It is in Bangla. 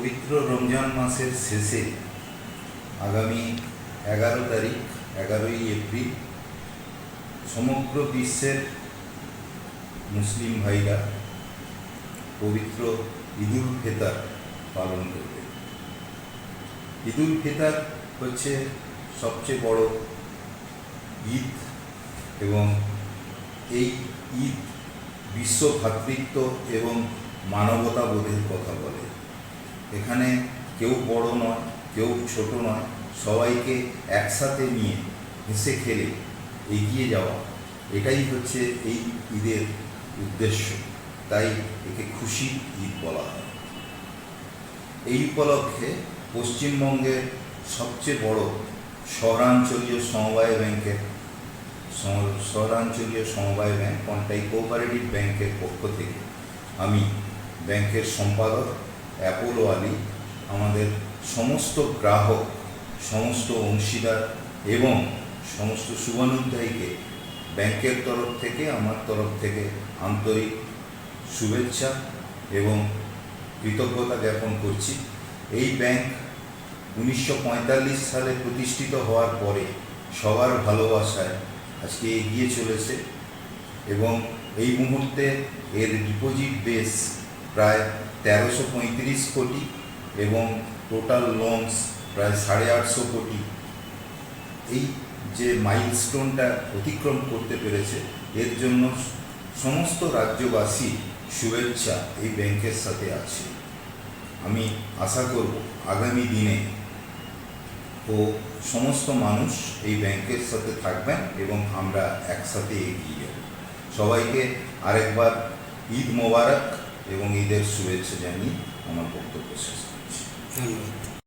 পবিত্র রমজান মাসের শেষে আগামী এগারো তারিখ, এগারোই এপ্রিল, সমগ্র বিশ্বের মুসলিম ভাইরা পবিত্র ঈদুল ফেতার পালন করবে। ঈদুল ফেতার হচ্ছে সবচেয়ে বড় ঈদ এবং এই ঈদ বিশ্ব ভ্রাতৃত্ব এবং মানবতাবোধের কথা বলে। এখানে কেউ বড় নয়, কেউ ছোট নয়, সবাইকে একসাথে নিয়ে হেসে খেলে এগিয়ে যাওয়া। এটাই হচ্ছে এই ঈদের উদ্দেশ্য। তাই একে খুশি ঈদ বলা হয়। এই উপলক্ষে পশ্চিমবঙ্গের সবচেয়ে বড় শহরাঞ্চলীয় সমবায় ব্যাংকের শহরাঞ্চলীয় সমবায় ব্যাংক, কন্টাই, কোঅপারেটিভ ব্যাংকের পক্ষ থেকে আমি ব্যাংকের সম্পাদক অ্যাপোলো আলী, আমাদের সমস্ত গ্রাহক, সমস্ত অংশীদার এবং সমস্ত শুভানুধ্যায়ীকে ব্যাংকের তরফ থেকে, আমার তরফ থেকে আন্তরিক শুভেচ্ছা এবং কৃতজ্ঞতা জ্ঞাপন করছি। এই ব্যাংক উনিশশো পঁয়তাল্লিশ সালে প্রতিষ্ঠিত হওয়ার পরে সবার ভালোবাসায় আজকে এগিয়ে চলেছে এবং এই মুহূর্তে এর ডিপোজিট বেস প্রায় তেরোশো পঁয়ত্রিশ কোটি এবং টোটাল লোনস প্রায় সাড়ে আটশো কোটি। এই যে মাইলস্টোনটা অতিক্রম করতে পেরেছে, এর জন্য সমস্ত রাজ্যবাসী শুভেচ্ছা এই ব্যাংকের সাথে আছে। আমি আশা করব আগামী দিনে ও সমস্ত মানুষ এই ব্যাংকের সাথে থাকবেন এবং আমরা একসাথে এগিয়ে যাব। সবাইকে আরেকবার ঈদ মোবারক। এবং ঈদের শুভেচ্ছা জানিয়ে আমার বক্তব্য শেষ করছি। ধন্যবাদ।